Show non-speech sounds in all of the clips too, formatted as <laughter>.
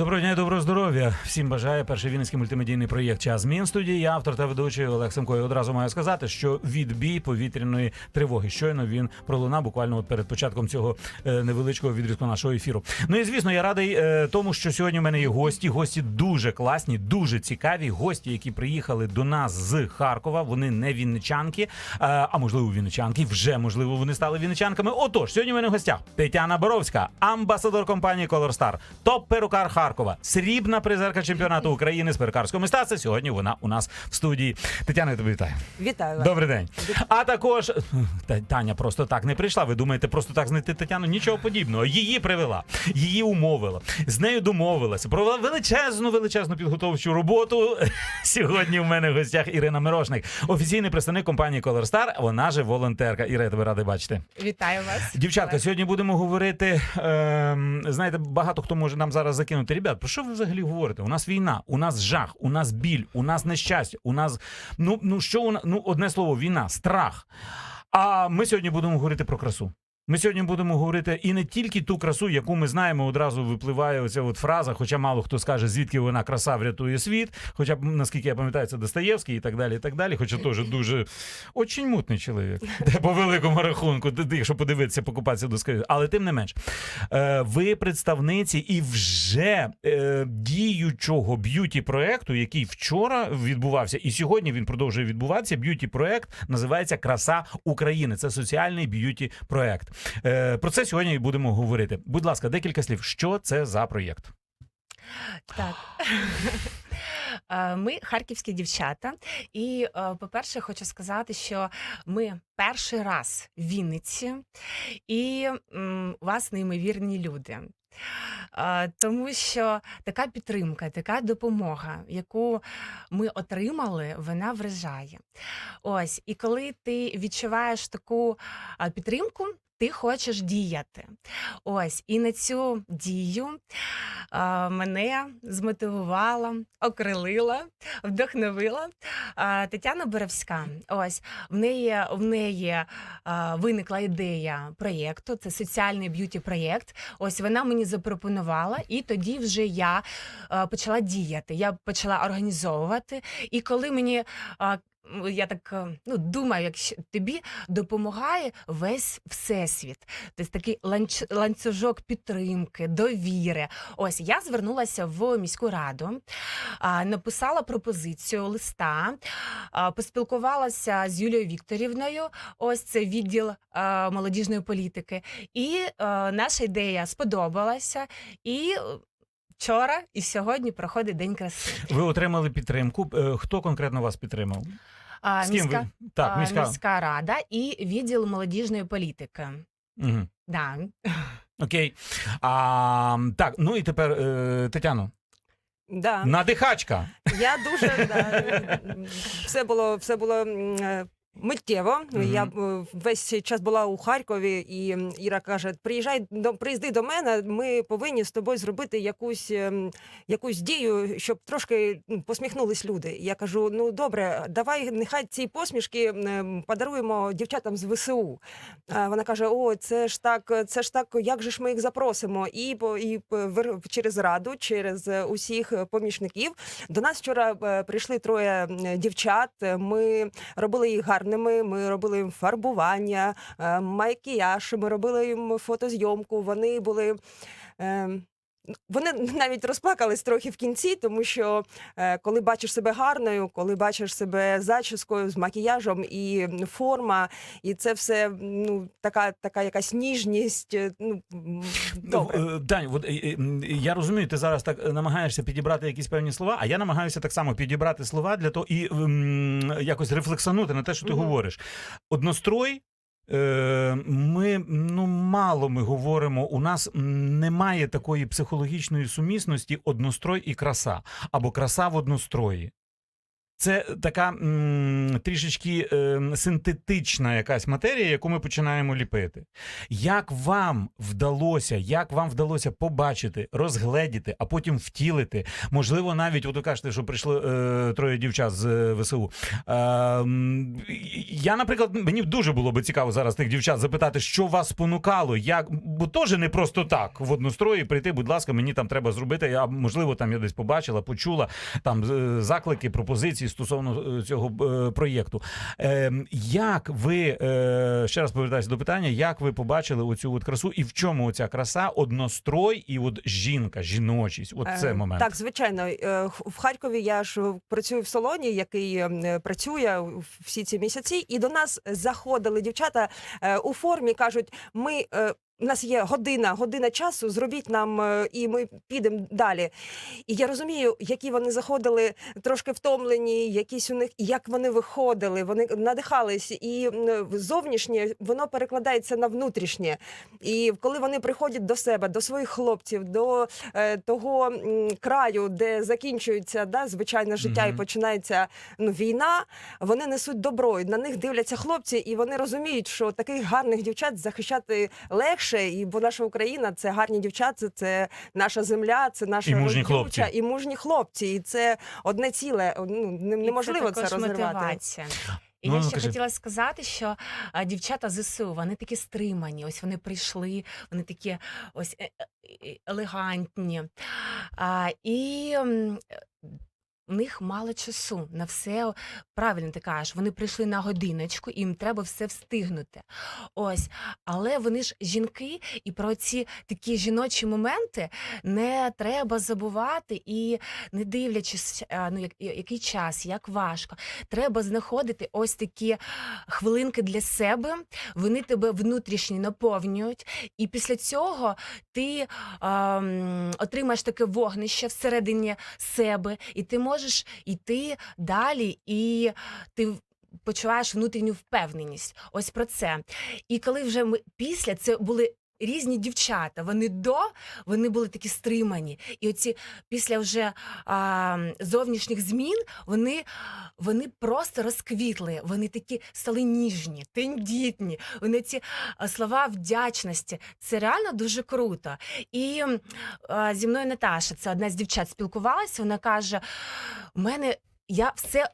Доброго дня і доброго здоров'я. Всім бажаю перший вінницький мультимедійний проєкт Час змін студії. Я автор та ведучий Олег Семко. І одразу маю сказати, що відбій повітряної тривоги. Щойно він пролунав буквально перед початком цього е, невеличкого відрізку нашого ефіру. Ну і звісно, я радий е, тому, що сьогодні в мене є гості. Гості дуже класні, дуже цікаві. Гості, які приїхали до нас з Харкова. Вони не вінничанки, е, а можливо, вінничанки. Вже можливо, вони стали вінничанками. Отож, сьогодні в мене в гостях Тетяна Боровська, амбасадор компанії Color Star, топ-перукар Харкова, срібна призерка чемпіонату України з перукарського мистецтва. Сьогодні вона у нас в студії. Тетяна, я тебе вітаю. Вітаю вас. Добрий день. А також <laughs> Таня просто так не прийшла. Ви думаєте, просто так знайти Тетяну? Нічого подібного. Її привела, її умовила, з нею домовилася. Провела величезну, величезну підготовчу роботу. <laughs> Сьогодні в мене в гостях Ірина Мирошник, офіційний представник компанії Color Star. Вона же волонтерка. Іра, тебе радий бачити. Вітаю вас. Дівчатка, сьогодні будемо говорити. Ем, знаєте, багато хто може нам зараз закинути. Ребят, про що ви взагалі говорите? У нас війна, у нас жах, у нас біль, у нас нещастя, у нас ну, ну що у нас, ну одне слово, війна, страх. А ми сьогодні будемо говорити про красу. Ми сьогодні будемо говорити і не тільки ту красу, яку ми знаємо, одразу випливає оця от фраза, хоча мало хто скаже, звідки вона краса врятує світ. Хоча б наскільки я пам'ятаю, це Достоєвський і так далі. і так далі. Хоча теж дуже очень мутний чоловік. <laughs> По великому рахунку, якщо подивитися, покупатися до Але тим не менш, е, ви представниці і вже е, діючого б'юті проекту, який вчора відбувався, і сьогодні він продовжує відбуватися. Б'юті проект називається Краса України. Це соціальний б'юті проект. Е, про це сьогодні будемо говорити. Будь ласка, декілька слів. Що це за проєкт? Так. Е, Ми харківські дівчата, і, е, по-перше, хочу сказати, що ми перший раз в Вінниці, і у вас неймовірні люди. Тому що така підтримка, така допомога, яку ми отримали, вона вражає. Ось, і коли ти відчуваєш таку підтримку, ти хочеш діяти. Ось, і на цю дію а, мене змотивувала, окрилила, вдохновила а, Тетяна Боровська. Ось в неї в неї а, виникла ідея проєкту. Це соціальний б'юті проєкт. Ось вона мені запропонувала, і тоді вже я а, почала діяти. Я почала організовувати. І коли мені а, я так е, ну, думаю, якщо тобі допомагає весь всесвіт. Тобто такий ланцюжок підтримки, довіри. Ось я звернулася в міську раду, написала пропозицію листа, поспілкувалася з Юлією Вікторівною. Ось це відділ молодіжної політики. І наша ідея сподобалася. І е, вчора і сьогодні проходить день краси. Ви отримали підтримку. Е, Хто конкретно вас підтримав? А, З ким міська, ви? Так, а, міська. міська рада і відділ молодіжної політики. Угу. Да. Окей. А, так, ну і тепер е, Тетяно, Да, надихачка. я дуже да, все було все було м, е, миттєво. Я е, весь цей час була у Харкові, і Іра каже: приїжджай до приїзди до мене. Ми повинні з тобою зробити якусь ем, якусь дію, щоб трошки посміхнулись люди. Я кажу: ну добре, давай нехай ці посмішки подаруємо дівчатам з ВСУ. Вона каже: О, це ж так, це ж так, як же ж ми їх запросимо? І і через раду, через усіх помічників. До нас вчора е, прийшли троє дівчат. Ми робили їх гарними. Ми робили їм фарбування, е, макіяж. Ми робили їм фотозйомку. Вони були. е, Вони <laughs> навіть розплакались трохи в кінці, тому що е, коли бачиш себе гарною, коли бачиш себе зачіскою з макіяжем і форма, і це все ну така, така якась ніжність. е, Ну добре. Е, Дань, я розумію, ти зараз так намагаєшся підібрати якісь певні слова, а я намагаюся так само підібрати слова для того і якось рефлексанути на те, що ти Мгм. говориш. Однострой. Е, Ми ну мало ми говоримо. У нас немає такої психологічної сумісності однострой і краса або краса в однострої. Це така м, трішечки е, синтетична якась матерія, яку ми починаємо ліпити. Як вам вдалося, як вам вдалося побачити, розгледіти, а потім втілити? Можливо, навіть от ви кажете, що прийшло е, троє дівчат з е, ВСУ. Е, я, наприклад, мені дуже було би цікаво зараз тих дівчат запитати, що вас спонукало, як бо теж не просто так в однострої прийти, будь ласка, мені там треба зробити. Я можливо там я десь побачила, почула там е, заклики, пропозиції стосовно е, цього е, проєкту. Е, як ви е, ще раз повертаюся до питання, як ви побачили оцю от красу, і в чому ця краса, однострой і от жінка, жіночість? От це Е, момент. Так, звичайно, в Харкові я ж працюю в салоні, який е, працює всі ці місяці, і до нас заходили дівчата у формі, кажуть, ми. У нас є година, година часу, зробіть нам, е, і ми підемо далі. І я розумію, які вони заходили трошки втомлені, якісь у них, і як вони виходили, вони надихались, і зовнішнє воно перекладається на внутрішнє. І коли вони приходять до себе, до своїх хлопців, до е, того м, краю, де закінчується да, звичайне життя і починається ну, війна, вони несуть добро. І на них дивляться хлопці, і вони розуміють, що таких гарних дівчат захищати легше. І бо наша Україна це гарні дівчата, це наша земля, це наша І мужні хлопці. і мужні хлопці. І це одне ціле. Ну не- І неможливо це, розірвати. мотивація. І Ну, я ну, ще кажи. хотіла сказати, що а, дівчата ЗСУ, вони такі стримані. Ось вони прийшли, вони такі ось е- е- елегантні. А, і е, у них мало часу на все. Правильно ти кажеш, вони прийшли на годиночку, їм треба все встигнути. Ось, але вони ж жінки, і про ці такі жіночі моменти не треба забувати і не дивлячись, ну як який час, як важко. Треба знаходити ось такі хвилинки для себе. Вони тебе внутрішньо наповнюють, і після цього ти ем, отримаєш таке вогнище всередині себе, і ти можеш йти далі, і ти. Почуваєш внутрішню впевненість. Ось про це. І коли вже ми після це були різні дівчата. Вони до вони були такі стримані. І оці після вже а, зовнішніх змін вони, вони просто розквітли. Вони такі стали ніжні, тендітні. Вони ці слова вдячності. Це реально дуже круто. І а, зі мною Наташа, це одна з дівчат, спілкувалася. Вона каже: у мене я все.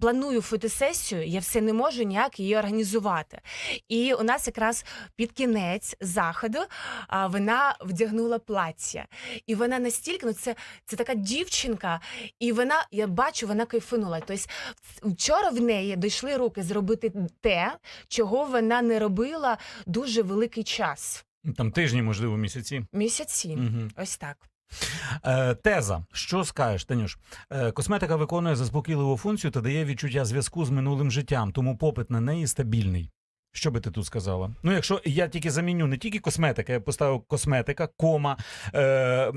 Планую фотосесію, я все не можу ніяк її організувати. І у нас якраз під кінець заходу а, вона вдягнула плаття. І вона настільки, ну це, це така дівчинка, і вона, я бачу, вона кайфанула. Тобто вчора в неї дійшли руки зробити те, чого вона не робила дуже великий час. Там тижні, можливо, місяці. Місяці. Угу. Ось так. Е, теза. Що скажеш, Танюш? Е, косметика виконує заспокійливу функцію та дає відчуття зв'язку з минулим життям, тому попит на неї стабільний. Що би ти тут сказала? Ну, якщо я тільки заміню не тільки косметика, я поставив косметика, кома, е,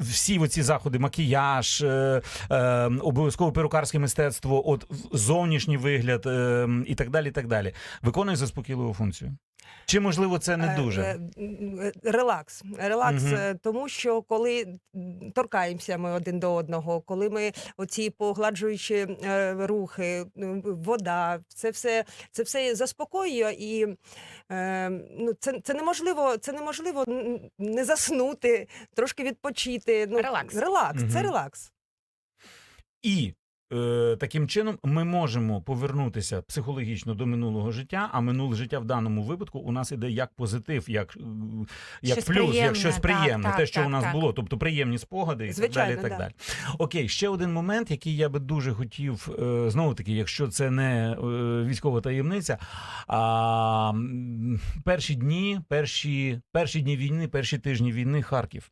всі оці заходи, макіяж, е, е, обов'язково перукарське мистецтво, от зовнішній вигляд е, і так далі. і так далі. Виконує заспокійливу функцію. Чи можливо це не Е, дуже? е, Релакс. Релакс, е, тому що коли торкаємося ми один до одного, коли ми оці погладжуючі рухи, вода, це все, це все заспокоює і ну, це, це неможливо, це неможливо не заснути, трошки відпочити. Ну, Релакс. Релакс, це релакс. І е, таким чином ми можемо повернутися психологічно до минулого життя, а минуле життя в даному випадку у нас іде як позитив, як, як Щось плюс, як щось приємне, так, те, що так, у нас так. було, тобто приємні спогади і Звичайно, так далі. і так да. далі. Окей, ще один момент, який я би дуже хотів, е, знову таки, якщо це не е, військова таємниця, а перші дні, перші, перші дні війни, перші тижні війни Харків.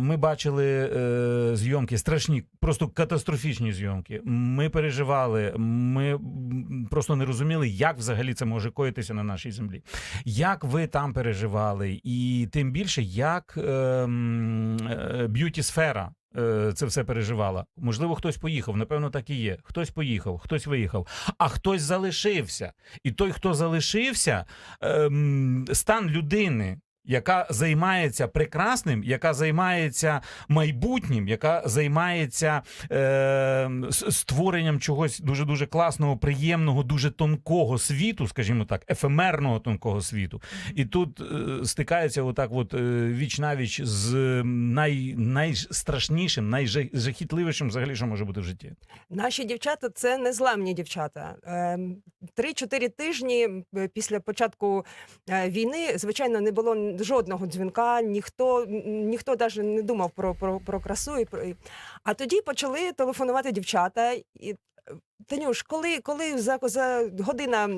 Ми бачили е, зйомки страшні, просто катастрофічні зйомки. Ми переживали, ми просто не розуміли, як взагалі це може коїтися на нашій землі. Як ви там переживали, і тим більше, як е, м, е, б'юті-сфера. е, Це все переживала. Можливо, хтось поїхав, напевно, так і є. Хтось поїхав, хтось виїхав, а хтось залишився. І той, хто залишився, ем, стан людини, яка займається прекрасним, яка займається майбутнім, яка займається е, створенням чогось дуже дуже класного, приємного, дуже тонкого світу, скажімо так, ефемерного тонкого світу. І тут е, стикається отак, от е, віч навіч з най, найстрашнішим, найжахітливішим, взагалі, що може бути в житті. Наші дівчата це незламні дівчата. Ем, Три-чотири тижні після початку е, війни, звичайно, не було жодного дзвінка, ніхто ніхто навіть не думав про, про, про красу. І про... А тоді почали телефонувати дівчата. І, Танюш, коли, коли за, за година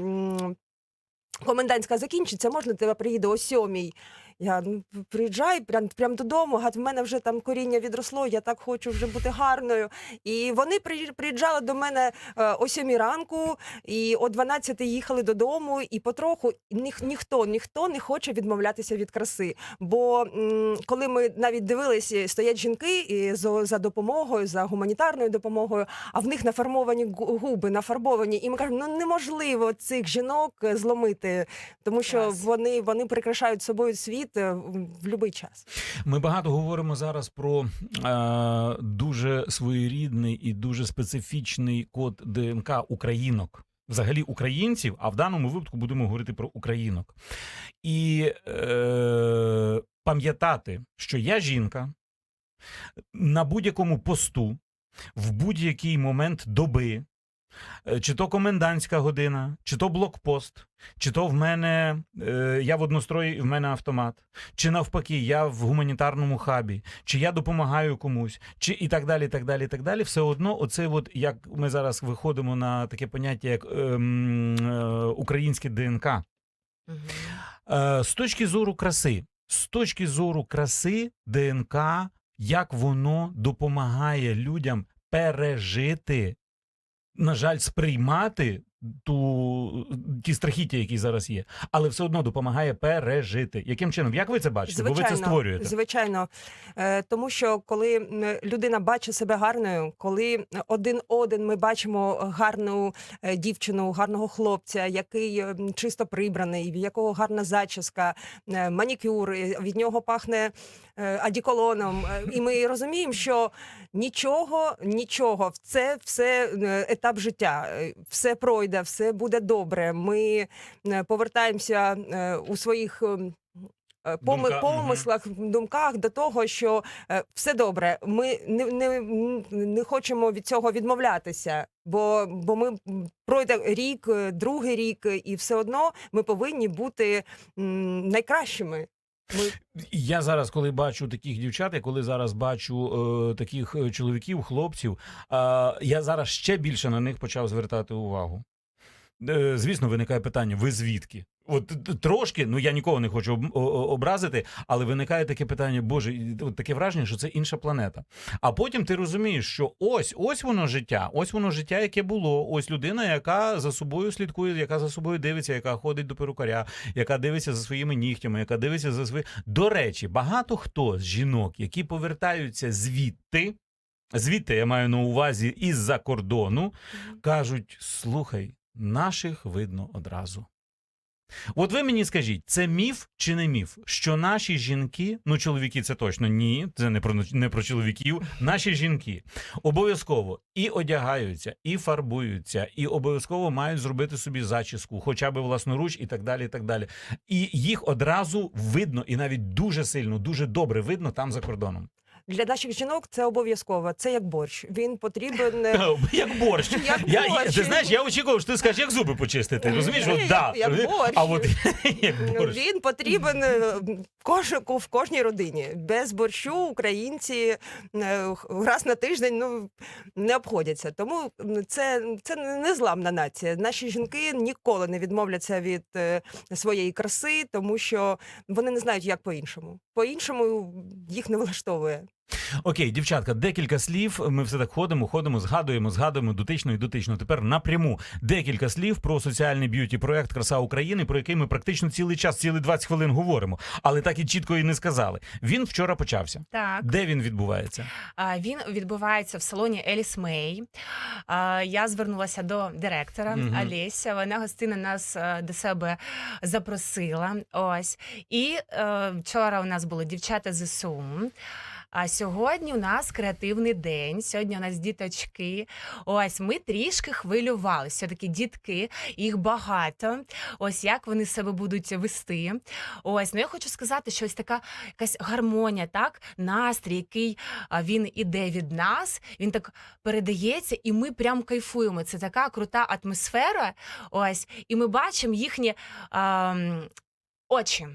комендантська закінчиться, можна тебе приїде о сьомій. Я ну, приїжджай прям, прям додому, гад, в мене вже там коріння відросло, я так хочу вже бути гарною. І вони приїж- приїжджали до мене е, о 7 ранку, і о 12 їхали додому, і потроху ніх, ніхто, ніхто не хоче відмовлятися від краси. Бо м, коли ми навіть дивилися, стоять жінки і за, за допомогою, за гуманітарною допомогою, а в них нафармовані гу- губи, нафарбовані, і ми кажемо, ну неможливо цих жінок е, зломити, тому що вони, вони прикрашають собою світ е, в будь-який час. Ми багато говоримо зараз про е, дуже своєрідний і дуже специфічний код ДНК українок. Взагалі українців, а в даному випадку будемо говорити про українок. І е, пам'ятати, що я жінка на будь-якому посту, в будь-який момент доби, чи то комендантська година, чи то блокпост, чи то в мене е, я в однострої і в мене автомат, чи навпаки, я в гуманітарному хабі, чи я допомагаю комусь, чи і так далі, і так далі, і так далі. Все одно, оце, от як ми зараз виходимо на таке поняття, як ем, е, українське ДНК. Е, з точки зору краси, з точки зору краси ДНК, як воно допомагає людям пережити, на жаль, сприймати ту, ті страхіття, які зараз є, але все одно допомагає пережити. Яким чином? Як ви це бачите? Бо ви це створюєте. Звичайно, Е, тому що коли людина бачить себе гарною, коли один один ми бачимо гарну е, дівчину, гарного хлопця, який е, чисто прибраний, в якого гарна зачіска, манікюр, від нього пахне адіколоном. І ми розуміємо, що нічого, нічого, це все етап життя, все пройде, все буде добре. Ми е, повертаємося е, у своїх. ем, е, Думка, помислах, думках до того, що все добре. Ми не, не, не хочемо від цього відмовлятися, бо, бо ми пройде рік, другий рік, і все одно ми повинні бути найкращими. Ми Я зараз, коли бачу таких дівчат, і коли зараз бачу е, таких чоловіків, хлопців, е, я зараз ще більше на них почав звертати увагу. Е, звісно, виникає питання: ви звідки? От трошки, ну я нікого не хочу образити, але виникає таке питання: Боже, от таке враження, що це інша планета. А потім ти розумієш, що ось ось воно життя, ось воно життя, яке було. Ось людина, яка за собою слідкує, яка за собою дивиться, яка ходить до перукаря, яка дивиться за своїми нігтями, яка дивиться за свої. До речі, багато хто з жінок, які повертаються звідти, звідти я маю на увазі із-за кордону, кажуть: слухай, наших видно одразу. От ви мені скажіть, це міф чи не міф? Що наші жінки, ну чоловіки, це точно ні, це не про не про чоловіків. Наші жінки обов'язково і одягаються, і фарбуються, і обов'язково мають зробити собі зачіску, хоча б власноруч, і так далі. І так далі. І їх одразу видно, і навіть дуже сильно, дуже добре видно там за кордоном. Для наших жінок це обов'язково. Це як борщ. Він потрібен. е, Як борщ. <laughs> Як Я, борщ. ти знаєш, я очікував, що ти скажеш, як зуби почистити. Розумієш, от як- да. як борщ. А от <laughs> як борщ. Він потрібен е, в кожній родині. Без борщу українці е, раз на тиждень ну, не обходяться. Тому це, це незламна нація. Наші жінки ніколи не відмовляться від своєї краси, тому що вони не знають, як по-іншому. По-іншому їх не влаштовує. Окей, дівчатка, декілька слів. Ми все так ходимо, ходимо, згадуємо, згадуємо дотично і дотично. Тепер напряму декілька слів про соціальний б'юті проект Краса України, про який ми практично цілий час, цілий 20 хвилин говоримо, але так і чітко і не сказали. Він вчора почався. Так. Де він відбувається? А, Він відбувається в салоні Еліс Мей. А, Я звернулася до директора Мгм. Олеся. Вона гостина нас е, до себе запросила. Ось. І е, вчора у нас були дівчата з ЗСУ. А сьогодні у нас креативний день. Сьогодні у нас діточки. Ось ми трішки хвилювалися. Все-таки дітки, їх багато. Ось як вони себе будуть вести. Ось, ну я хочу сказати, що ось така якась гармонія, так, настрій, який він іде від нас, він так передається, і ми прям кайфуємо. Це така крута атмосфера. Ось, і ми бачимо їхні а, м, очі.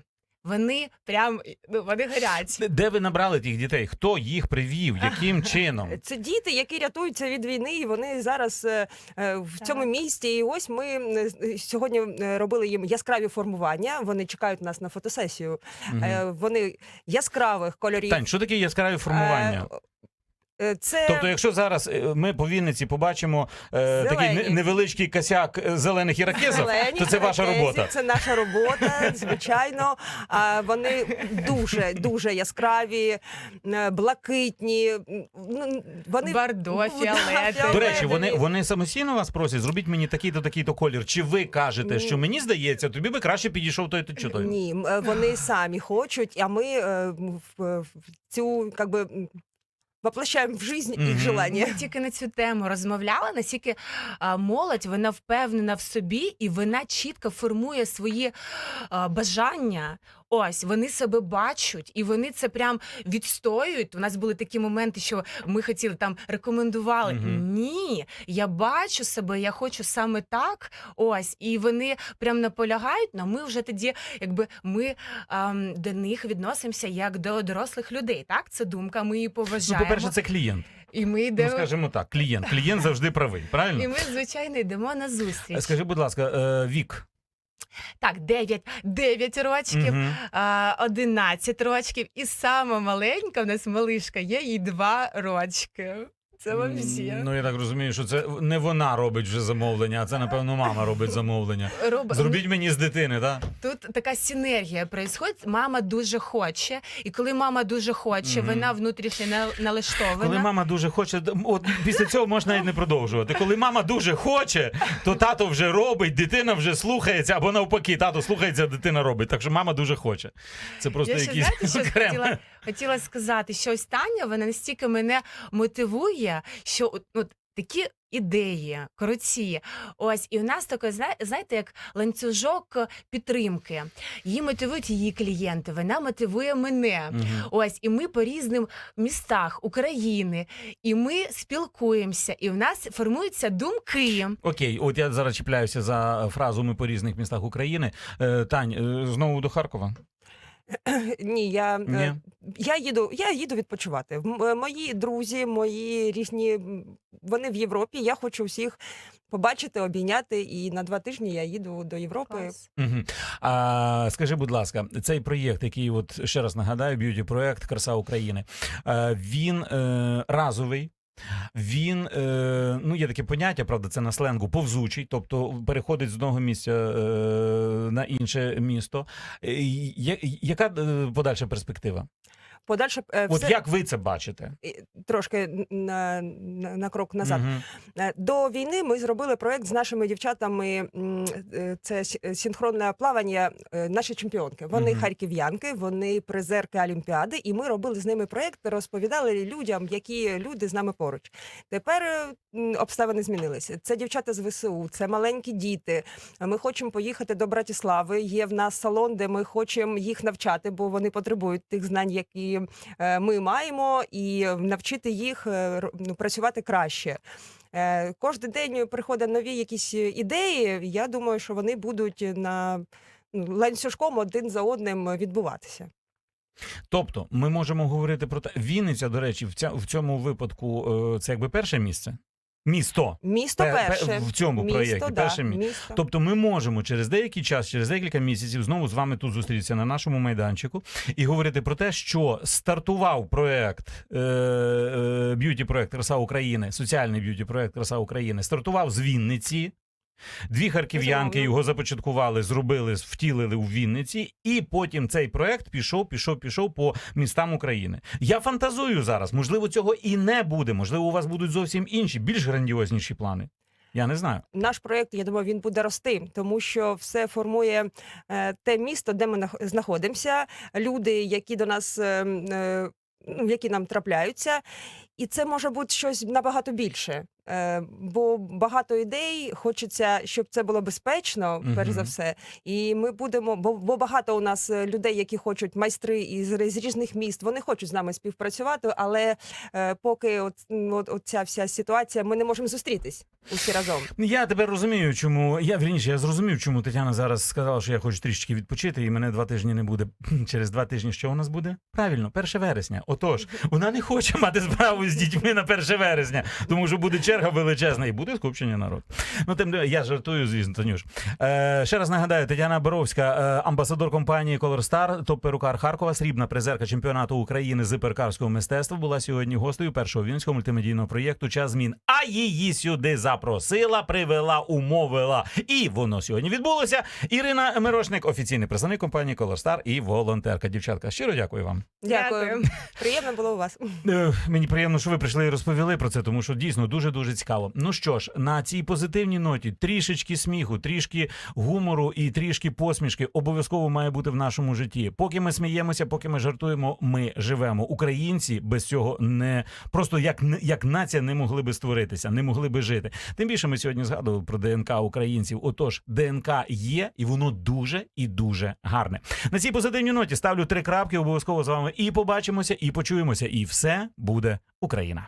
Вони прям ну, вони горять. Де ви набрали тих дітей? Хто їх привів? Яким <laughs> чином? Це діти, які рятуються від війни, і вони зараз е, е, в Так. цьому місті. І ось ми е, сьогодні е, робили їм яскраві формування. Вони чекають нас на фотосесію. Угу. Е, Вони яскравих кольорів. Тань, що таке яскраві формування? Е, Це Тобто, якщо зараз е, ми по Вінниці побачимо е, такий невеличкий косяк е, зелених іракезів, Зелені то це ваша робота. Це наша робота, звичайно. А вони дуже дуже яскраві, е, блакитні. ну, Вони Бордо, <laughs> фіолетові. До речі, вони, вони самостійно вас просять, зробіть мені такий-то, такий-то колір. Чи ви кажете, що мені здається, тобі би краще підійшов той то чи той? Ні, е, вони самі хочуть, а ми е, в, цю как би. м, Воплощаємо в жизнь їх желання. Ми тільки на цю тему розмовляли, наскільки а, молодь вона впевнена в собі і вона чітко формує свої а, бажання. Ось вони себе бачать, і вони це прям відстоюють. У нас були такі моменти, що ми хотіли там рекомендували. Мгм. Ні, я бачу себе, я хочу саме так. Ось, і вони прям наполягають. Ну ми вже тоді, якби ми ам, до них відносимося як до дорослих людей. Так, це думка. Ми її Ну, по-перше, це клієнт. І ми Ну, скажімо так, клієнт. Клієнт завжди правий, І ми, звичайно, йдемо на зустріч. Скажи, будь ласка, е, вік. Так, 9, 9 рочків, а, 11 рочків. І сама маленька в нас малишка є, їй 2 рочки. Це вам всі. Ну, я так розумію, що це не вона робить вже замовлення, а це, напевно, мама робить замовлення. Роб... Зробіть мені з дитини, так? Тут така синергія происходить. Мама дуже хоче, і коли мама дуже хоче, Мгм. вона внутрішньо на- налаштована. Коли мама дуже хоче, от після цього можна і не продовжувати. Коли мама дуже хоче, то тато вже робить, дитина вже слухається, або навпаки, тато слухається, дитина робить. Так що мама дуже хоче. Це просто Я ще якісь знаєте, що окремо. хотіла, хотіла сказати, що ось Таня вона настільки мене мотивує, що от, от такі ідеї круті. Ось і у нас таке, зна- знаєте, як ланцюжок підтримки. Її мотивують її клієнти, вона мотивує мене. Мгм. Ось, і ми по різним містах України, і ми спілкуємося, і в нас формуються думки. Окей, от я зараз чіпляюся за фразу Ми по різних містах України. Е, Тань, е, знову до Харкова. <clears throat> Ні, я, е, Ні. я їду, я їду відпочивати. Е, Мої друзі, мої різні, вони в Європі. Я хочу всіх побачити, обійняти. І на два тижні я їду до Європи. Угу. А, скажи, будь ласка, цей проєкт, який от ще раз нагадаю, б'юті проєкт Краса України. е, він е, разовий. Він, е, ну є таке поняття, правда, це на сленгу повзучий, тобто переходить з одного місця е, на інше місто. Е, я- яка е, подальша перспектива? Подальше е, От все як ви це бачите? Трошки на, на, на крок назад. Е, До війни ми зробили проект з нашими дівчатами. е, Це синхронне плавання. е, Наші чемпіонки. Вони Мгм. харків'янки, вони призерки Олімпіади, і ми робили з ними проект, розповідали людям, які люди з нами поруч. Тепер обставини змінилися. Це дівчата з ВСУ, це маленькі діти. Ми хочемо поїхати до Братислави. Є в нас салон, де ми хочемо їх навчати, бо вони потребують тих знань, які ми маємо, і навчити їх е, ну, працювати краще. Е, Кожен день приходять нові якісь ідеї. Я думаю, що вони будуть на ну, ланцюжком один за одним відбуватися. Тобто, ми можемо говорити про те, Вінниця, до речі, в, цьому випадку е, це якби перше місце. Місто. Місто Пе- пе- перше в цьому місто, проєкті, да, перше мі- місто. Тобто ми можемо через деякий час, через декілька місяців знову з вами тут зустрітися на нашому майданчику і говорити про те, що стартував проект е, е, проект Краса України, соціальний б'юті проект Краса України, стартував з Вінниці. Дві харків'янки його започаткували, зробили, втілили у Вінниці, і потім цей проект пішов, пішов, пішов по містам України. Я фантазую зараз. Можливо, цього і не буде. Можливо, у вас будуть зовсім інші, більш грандіозніші плани. Я не знаю. Наш проєкт, я думаю, він буде рости, тому що все формує е, те місто, де ми нах- знаходимося, люди, які до нас. е, е, Ну, які нам трапляються, і це може бути щось набагато більше. Е, бо багато ідей хочеться, щоб це було безпечно, перш за все. І ми будемо, бо, бо багато у нас е, людей, які хочуть майстри із, з різних міст, вони хочуть з нами співпрацювати, але е, поки от, от, от ця вся ситуація, ми не можемо зустрітись усі разом. Я тепер розумію, чому я вірніше, я зрозумів, чому Тетяна зараз сказала, що я хочу трішечки відпочити, і мене два тижні не буде. <clears throat> Через два тижні що у нас буде? Правильно, 1 вересня. Отож, <laughs> вона не хоче мати справу з дітьми на 1 вересня, тому що буде черга величезна і буде скупчення народ. Ну тим не я жартую, звісно, Танюш. Е, ще раз нагадаю, Тетяна Боровська, е, амбасадор компанії Color Star, топ-перукар Харкова, срібна призерка чемпіонату України з перукарського мистецтва, була сьогодні гостею першого вінського мультимедійного проєкту Час змін. А її сюди запросила, привела, умовила. І воно сьогодні відбулося. Ірина Мирошник, офіційний представник компанії Color Star і волонтерка. Дівчатка, щиро дякую вам. Дякую. Дякую. Приємно було у вас. Е, Мені приємно, що ви прийшли і розповіли про це, тому що дійсно дуже дуже цікаво. Ну що ж, на цій позитивній ноті трішечки сміху, трішки гумору і трішки посмішки обов'язково має бути в нашому житті. Поки ми сміємося, поки ми жартуємо, ми живемо. Українці без цього не просто як як нація не могли би створитися, не могли би жити. Тим більше ми сьогодні згадували про ДНК українців. Отож, ДНК є, і воно дуже і дуже гарне. На цій позитивній ноті ставлю три крапки. Обов'язково з вами і побачимося, і почуємося, і все буде Україна.